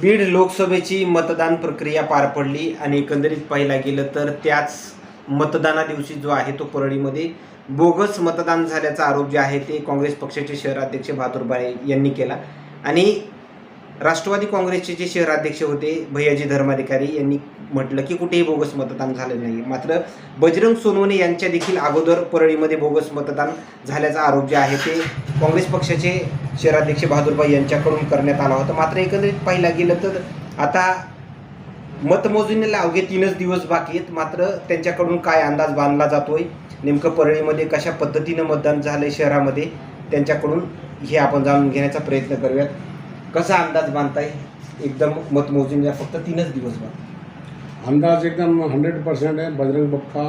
बीड लोकसभेची मतदान प्रक्रिया पार पडली आणि एकंदरीत पाहायला गेलं तर त्याच मतदाना दिवशी जो आहे तो परळीमध्ये बोगस मतदान झाल्याचा आरोप जे आहे ते काँग्रेस पक्षाचे शहराध्यक्ष बहादूर बाळे यांनी केला. आणि राष्ट्रवादी काँग्रेसचे जे शहराध्यक्ष होते भैयाजी धर्माधिकारी यांनी म्हटलं की कुठेही बोगस मतदान झालं नाही. मात्र बजरंग सोनवणे यांच्या देखील अगोदर परळीमध्ये बोगस मतदान झाल्याचा आरोप जे आहे ते काँग्रेस पक्षाचे शहराध्यक्ष बहादूरभाई यांच्याकडून करण्यात आला होता. मात्र एकंदरीत पाहिला गेलं तर आता मतमोजणीला अवघे तीनच दिवस बाकी आहेत. मात्र त्यांच्याकडून काय अंदाज बांधला जातोय? नेमकं परळीमध्ये कशा पद्धतीनं मतदान झालंय शहरामध्ये? त्यांच्याकडून हे आपण जाणून घेण्याचा प्रयत्न करूयात. कसा अंदाज बांधताय एकदम मतमोजणीला फक्त तीनच दिवस बाकी अंदाज एकदम हंड्रेड पर्सेंट आहे. बजरंग बप्पा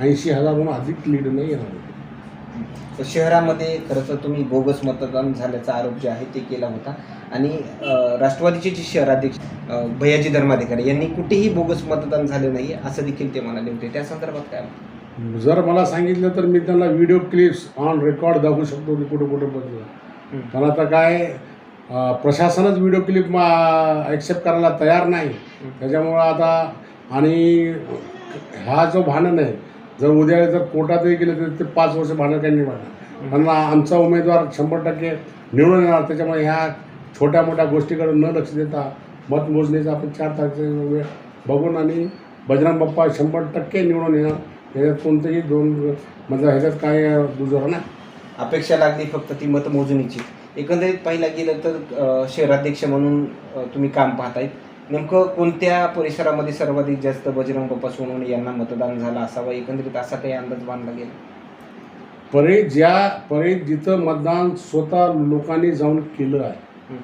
ऐंशी हजारहून अधिक लीड नाही येणार. तर शहरामध्ये खरं तर तुम्ही बोगस मतदान झाल्याचा आरोप जे आहे ते केला होता. आणि अं, राष्ट्रवादीचे जे शहराध्यक्ष अं, भैयाजी धर्माधिकारी यांनी कुठेही बोगस मतदान झालं नाही असं देखील ते म्हणाले होते. त्या संदर्भात काय जर मला सांगितलं तर मी त्यांना व्हिडिओ क्लिप्स ऑन रेकॉर्ड दाखवू शकतो की कुठं कुठं बदल पण आता काय प्रशासनच व्हिडिओ क्लिप ॲक्सेप्ट करायला तयार नाही. त्याच्यामुळं आता आणि हा जो भांडण आहे जर उद्या जर कोर्टातही गेले तर ते पाच वर्ष भांडण काही नाही वाटणार कारण आमचा उमेदवार शंभर टक्के निवडून येणार त्याच्यामुळे ह्या छोट्या मोठ्या गोष्टीकडे न लक्ष देता मतमोजणीचा आपण चार तारखेचा वेळ बघून आणि बजरंग बाप्पा शंभर टक्के निवडून येणार. ह्याच्यात कोणतंही दोन म्हणजे ह्याच्यात काय दुजोरा नाही. अपेक्षा लागली फक्त ती मतमोजणीची. एकंदरीत पाहिलं गेलं तर शहराध्यक्ष म्हणून तुम्ही काम पाहतायत नेमकं कोणत्या परिसरामध्ये सर्वाधिक जास्त बजरंग बाप्पा सोनवणे यांना मतदान झालं असावं? एकंदरीत असा काही अंदाज बांधला गेला? परे ज्या परे जिथं मतदान स्वतः लोकांनी जाऊन केलं आहे.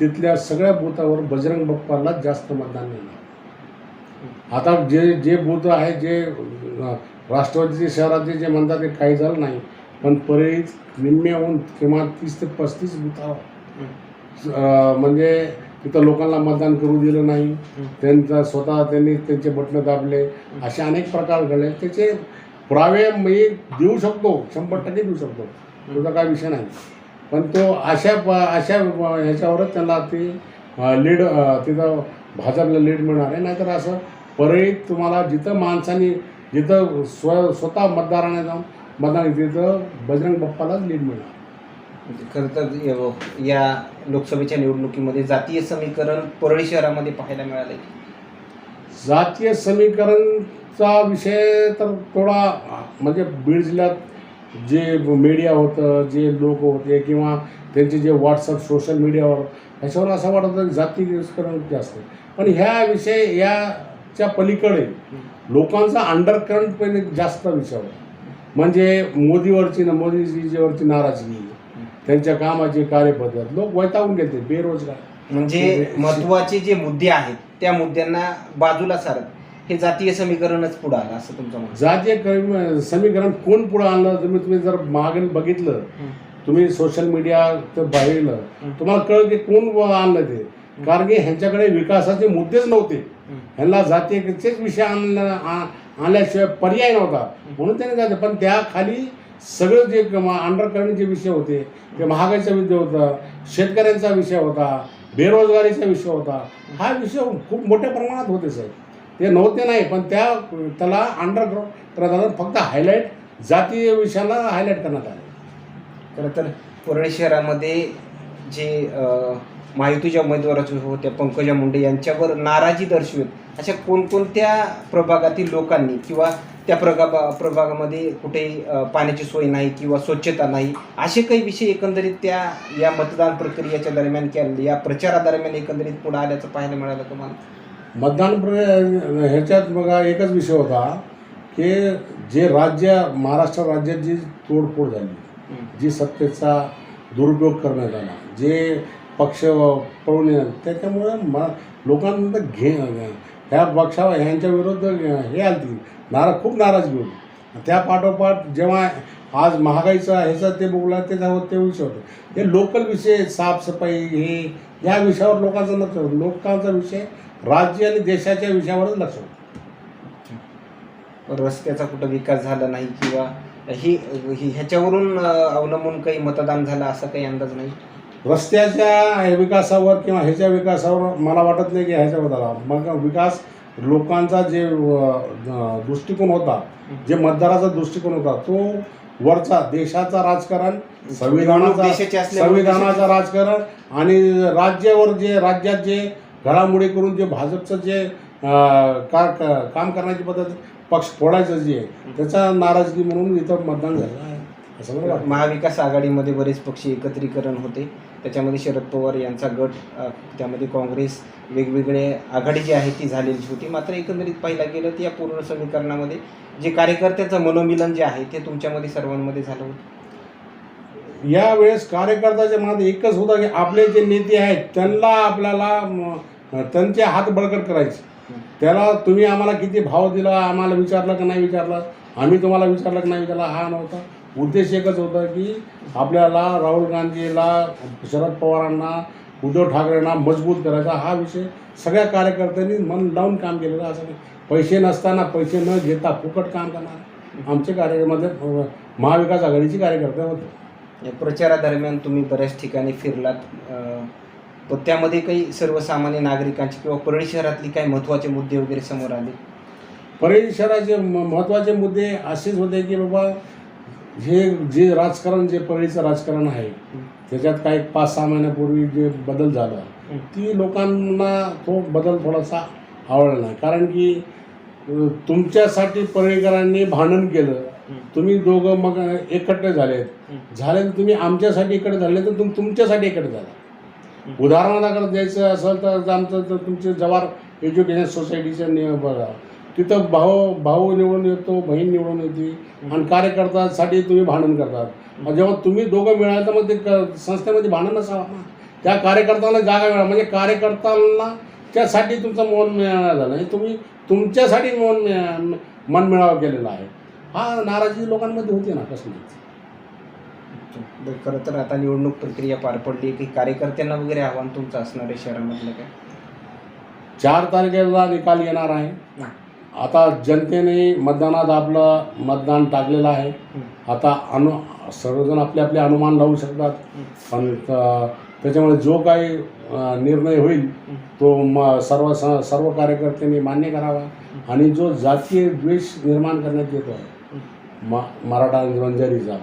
तिथल्या सगळ्या बूथावर बजरंग बाप्पालाच जास्त मतदान मिळणार आता जे जे बूथ आहे जे राष्ट्रवादीचे शहराचे जे म्हणतात ते काही झालं नाही. पण परे निम्म्याहून किमान तीस ते पस्तीस बुथावर म्हणजे तिथं लोकांना मतदान करू दिलं नाही. त्यांचा स्वतः त्यांनी त्यांचे बटणं दाबले. असे अनेक प्रकार घडले. त्याचे पुरावे मी देऊ शकतो. शंभर टक्के देऊ शकतो. तुझा काय विषय नाही. पण तो अशा प अशा ह्याच्यावरच त्यांना ते लीड तिथं भाजपला लीड मिळणार आहे. नाहीतर असं परळीत तुम्हाला जिथं माणसांनी जिथं स्व स्वतः मतदाराने जाऊन मतदान तिथं बजरंग बाप्पालाच लीड मिळणार. म्हणजे खरं तर य- या लोकसभेच्या निवडणुकीमध्ये जातीय समीकरण परळी शहरामध्ये पाहायला मिळाले जातीय समीकरणचा विषय तर थोडा म्हणजे बीड जिल्ह्यात जे मीडिया होतं जे लोक होते किंवा त्यांचे जे व्हॉट्सअप सोशल मीडियावर ह्याच्यावर असं वाटत होतं की जास्त. पण ह्या विषय याच्या पलीकडे लोकांचा अंडरकरंट पण एक जास्त विषय होता. म्हणजे मोदीवरची ना मोदीजीवरची नाराजगी त्यांच्या कामाची कार्यपद्धत लोक वैतागून गेले बेरोजगार. म्हणजे महत्त्वाचे जे मुद्दे आहेत त्या मुद्द्यांना बाजूला सारत. हे जातीय समीकरणच पुढं आलं असं तुमचं म्हणणं जातीय समीकरण कोण पुढं आणलं? तुम्ही तुम्ही जर मागे बघितलं तुम्ही सोशल मीडिया तर पाहिलं. तुम्हाला कळलं की कोण आणलं ते. कारण की ह्यांच्याकडे विकासाचे मुद्देच नव्हते. ह्यांना जातीयचेच विषय आणल्या आ- आणल्याशिवाय पर्याय नव्हता. म्हणून त्याने जाते पण त्याखाली सगळं जे अंडरकरंट विषय होते ते महागाईचा विषय होता शेतकऱ्यांचा विषय होता बेरोजगारीचा विषय होता हा विषय खूप मोठ्या प्रमाणात होते सर ते नव्हते नाही पण त्या त्याला अंडरग्राऊंड करण्यात आलं फक्त हायलाईट जातीय विषयाला हायलाईट करण्यात आले. खरं तर परळी शहरामध्ये जे महायुतीच्या उमेदवाराचे होत्या पंकजा मुंडे यांच्यावर नाराजी दर्शवत अशा कोणकोणत्या प्रभागातील लोकांनी किंवा त्या प्रगा प्रभागामध्ये कुठेही पाण्याची सोय नाही किंवा स्वच्छता नाही असे काही विषय एकंदरीत त्या या मतदान प्रक्रियेच्या दरम्यान किंवा या प्रचारादरम्यान एकंदरीत पुढे आल्याचं पाहायला मिळालं तुम्हाला? मतदान प्र ह्याच्यात बघा एकच विषय होता की जे राज्य महाराष्ट्र राज्यात जी तोडफोड झाली जी सत्तेचा दुरुपयोग करण्यात आला जे पक्ष पळून येणार. त्याच्यामुळे म लोकांना घे ह्या पक्षावर ह्यांच्या विरुद्ध हे आलती नारा खूप नाराजगी होती त्या पाठोपाठ जेव्हा आज महागाईचा ह्याचा ते बघला ते जावं ते विषय होते हे लोकल विषय साफसफाई हे या विषयावर लोकांचं लक्ष होतं. लोकांचा विषय राज्य आणि देशाच्या विषयावरच लक्ष होतं. रस्त्याचा कुठं विकास झाला नाही किंवा ही ही ह्याच्यावरून अवलंबून काही मतदान झालं असा काही अंदाज नाही? रस्त्याच्या विकासावर किंवा ह्याच्या विकासावर मला वाटत नाही की ह्याच्यावर झाला मग विकास लोकांचा जे दृष्टिकोन होता जे मतदाराचा दृष्टिकोन होता तो वरचा देशाचा राजकारण संविधानाचा संविधानाचं राजकारण आणि राज्यावर जे राज्यात जे घडामोडी करून जे भाजपचं जे का का- काम करण्याची पद्धत पक्ष फोडायचं जे आहे त्याचा नाराजगी म्हणून इथं मतदान झालं आहे. महाविकास आघाडीमध्ये बरेच पक्ष एकत्रीकरण होते. त्याच्यामध्ये शरद पवार यांचा गट त्यामध्ये काँग्रेस वेगवेगळे आघाडी जी आहे ती झालेली होती. मात्र एकंदरीत पाहिला गेलं तर या पूर्ण समीकरणामध्ये जे कार्यकर्त्याचं मनोमिलन जे आहे ते तुमच्यामध्ये सर्वांमध्ये झालं होतं. यावेळेस कार्यकर्त्याच्या मनात एकच होतं की आपले जे नेते आहेत त्यांना आपल्याला त्यांचे हात बळकट करायचे. त्याला तुम्ही आम्हाला किती भाव दिला आम्हाला विचारलं का नाही विचारलं? आम्ही तुम्हाला विचारलं का नाही विचारलं? हा नव्हता. उद्देश एकच होता की आपल्याला राहुल गांधीला शरद पवारांना उद्धव ठाकरेंना मजबूत करायचा. हा विषय सगळ्या कार्यकर्त्यांनी मन लावून काम केलेलं. असं नाही. पैसे नसताना पैसे न घेता फुकट काम करणार. आमचे कार्यक्रमामध्ये महाविकास आघाडीचे कार्यकर्ते होते. प्रचारादरम्यान तुम्ही बऱ्याच ठिकाणी फिरलात. पण त्यामध्ये काही सर्वसामान्य नागरिकांचे किंवा परळी शहरातली काही महत्त्वाचे मुद्दे वगैरे समोर आले? परळी शहराचे म- महत्त्वाचे मुद्दे असेच होते की बाबा हे जे राजकारण जे परळीचं राजकारण आहे त्याच्यात काही पाच सहा महिन्यापूर्वी जे बदल झाला ती लोकांना तो बदल थोडासा आवडला नाही. कारण की तुमच्यासाठी परळीकरांनी भांडण केलं. तुम्ही दोघं मग एकत्र झालेत. झाले तर तुम्ही आमच्यासाठी इकडे झाले तर तुम तुमच्यासाठी इकडे झाला. उदाहरणाकडे द्यायचं असेल तर आमचं तर तुमचे जवार एज्युकेशन सोसायटीच्या नियम बघा. तिथं भाऊ भाऊ निवडून येतो बहीण निवडून येते. आणि कार्यकर्त्यासाठी तुम्ही भांडण करतात. जेव्हा तुम्ही दोघं मिळाल तर मग ते संस्थेमध्ये भांडण नसावं ना. त्या कार्यकर्त्याला जागा मिळा म्हणजे कार्यकर्त्यांना त्यासाठी तुमचं मन मिळालं. झालं आणि तुम्ही तुमच्यासाठी मन मिळा- मन मिळावा केलेला आहे. हा नाराजी लोकांमध्ये होती ना कसं खरं तर आता निवडणूक प्रक्रिया पार पडली. की कार्यकर्त्यांना वगैरे आव्हान तुमचं असणार आहे शहरामधलं काय? चार तारखेला निकाल येणार आहे. आता जनतेने मतदानात आपलं मतदान टाकलेलं आहे. आता अनु सर्वजण आपले आपले अनुमान लावू शकतात. पण त्याच्यामुळे जो काही निर्णय होईल तो म सर्व स- सर्व कार्यकर्त्यांनी मान्य करावा. आणि जो जातीय द्वेष निर्माण करण्यात येतो आहे म मराठा आणि बंजारीचा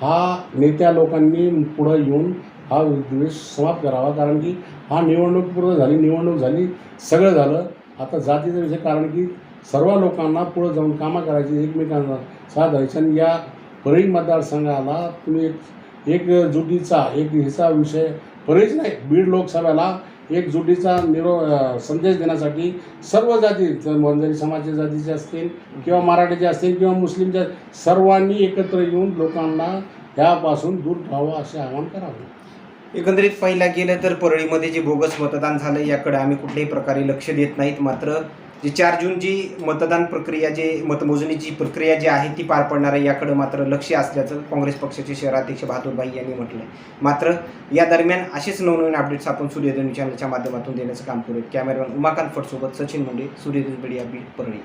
हा नेत्या लोकांनी पुढं येऊन हा द्वेष समाप्त करावा. कारण की हा निवडणूक पूर्ण झाली निवडणूक झाली सगळं झालं. आता जातीचा विषय कारण की सर्व लोकांना पुढं जाऊन कामं करायची एकमेकांना साथ द्यायची. आणि या परळी मतदारसंघाला तुम्ही एक एकजुटीचा एक हिसा विषय परळीच नाही बीड लोकसभेला एक जुटीचा निरो संदेश देण्यासाठी सर्व जाती ज- वंजारी समाजाच्या जातीचे असतील किंवा मराठीचे असतील किंवा मुस्लिमच्या सर्वांनी एकत्र येऊन लोकांना ह्यापासून दूर ठेवावं असे आवाहन करावे. एकंदरीत पाहिला गेलं तर परळीमध्ये जे बोगस मतदान झालं याकडे आम्ही कुठल्याही प्रकारे लक्ष देत नाहीत. मात्र जे चार जून जी मतदान प्रक्रिया जे मतमोजणीची प्रक्रिया जी आहे ती पार पडणार आहे याकडे मात्र लक्ष असल्याचं काँग्रेस पक्षाचे शहराध्यक्ष बहादूरभाई यांनी म्हटलं मात्र या दरम्यान असेच नवनवीन अपडेट्स आपण सूर्योदय चॅनलच्या माध्यमातून देण्याचं काम करूया कॅमेरामॅन उमाकांत फटसोबत सचिन मुंडे सूर्योदय मीडिया बीट परळी.